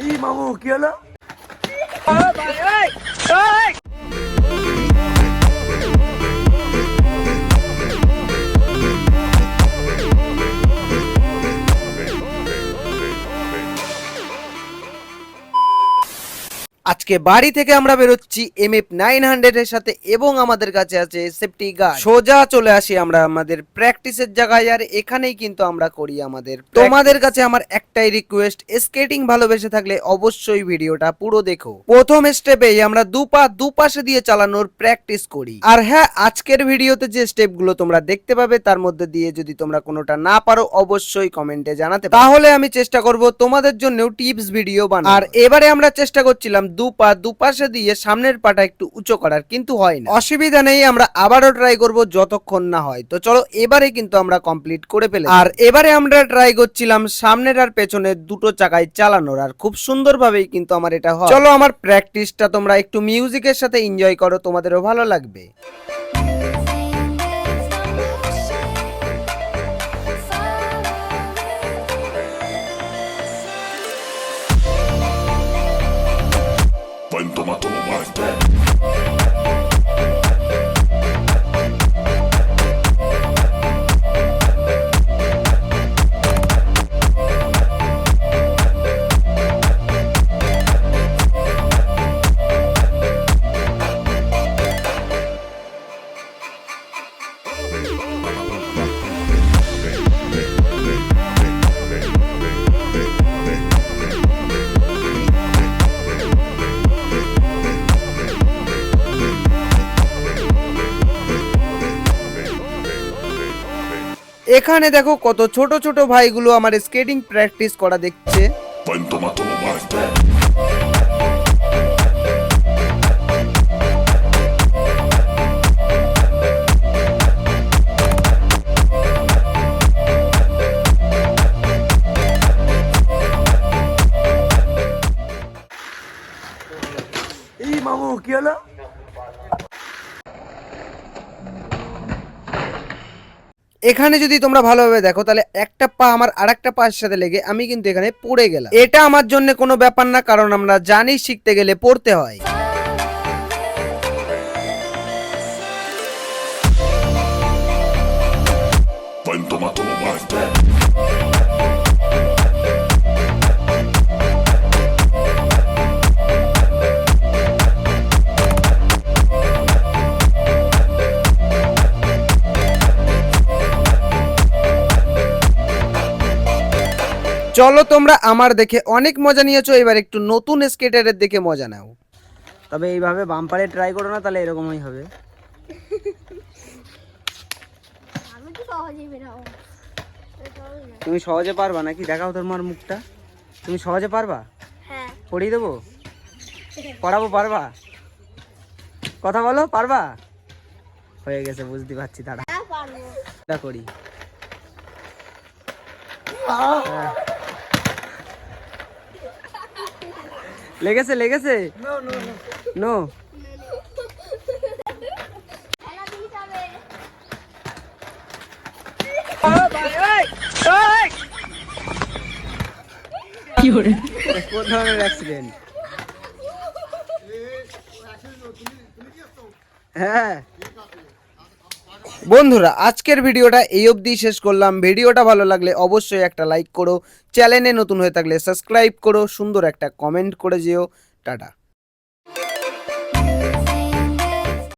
এই মামু কি হলো আজকে বাড়ি থেকে আমরা বেরোচ্ছি এম এফ নাইন হান্ড্রেড এর সাথে এবং আমাদের কাছে আছে সেফটি গার্ড সোজা চলে আসি আমরা আমাদের প্র্যাকটিসের জায়গায় আর এখানেই কিন্তু আমরা করি আমাদের। তোমাদের কাছে আমার একটাই রিকোয়েস্ট স্কেটিং ভালোবেসে থাকলে অবশ্যই ভিডিওটা পুরো দেখো। প্রথম স্টেপেই আমরা দুপা দুপাশে দিয়ে চালানোর প্র্যাকটিস করি। আর হ্যাঁ আজকের ভিডিওতে যে স্টেপগুলো তোমরা দেখতে পাবে তার মধ্যে দিয়ে যদি তোমরা কোনোটা না পারো অবশ্যই কমেন্টে জানাতে তাহলে আমি চেষ্টা করব তোমাদের জন্য টিপস ভিডিও বানাবো আর এবারে আমরা চেষ্টা করছিলাম দু পা দুপাশে দিয়ে সামনের পাটা একটু উঁচু করার কিন্তু হয় না। অসুবিধা নেই আমরা আবারও ট্রাই করব যতক্ষণ না হয়। তো চলো এবারে কিন্তু আমরা কমপ্লিট করে ফেলে আর এবারে আমরা ট্রাই করছিলাম সামনের আর পেছনের দুটো চাকায় চালানোর আর খুব সুন্দরভাবেই কিন্তু আমার এটা হয়। চলো আমার প্র্যাকটিসটা তোমরা একটু মিউজিকের সাথে এনজয় করো তোমাদেরও ভালো লাগবে। ントまとまて。এখানে দেখো কত ছোট ছোট ভাইগুলো আমার স্কেটিং প্র্যাকটিস করা দেখছে. এই কি হলো এখানে যদি তোমরা ভালোভাবে দেখো, তাহলে একটা পা আমার আর একটা পায়ের সাথে লেগে আমি কিন্তু এখানে পড়ে গেলাম। এটা আমার জন্য কোনো ব্যাপার না, কারণ আমরা জানি শিখতে গেলে পড়তে হয়। চলো তোমরা আমার দেখে অনেক মজা নিয়েছো এবার একটু নতুন স্কেটারের দেখে মজা নাও। তবে এইভাবে বাম্পারে ট্রাই করো না তাহলে এরকমই হবে। তুমি সহজে পারবা নাকি? দেখাও তোমার মুখটা। তুমি সহজে পারবা? হ্যাঁ। পড়িয়ে দেবো? পড়াবো পারবা? কথা বলো পারবা? হয়ে গেছে বুঝতে পারছি দাঁড়া। হ্যাঁ পারব। এটা করি। লেগেছে লেগেছে? নো কি যাবে কোন ধরনের অ্যাক্সিডেন্ট হ্যাঁ। বন্ধুরা, আজকের ভিডিওটা এই অবধি শেষ করলাম। ভিডিওটা ভালো লাগলে অবশ্যই একটা লাইক করো। চ্যানেলে নতুন হয়ে থাকলে সাবস্ক্রাইব করো। সুন্দর একটা কমেন্ট করে যেও। টাটা।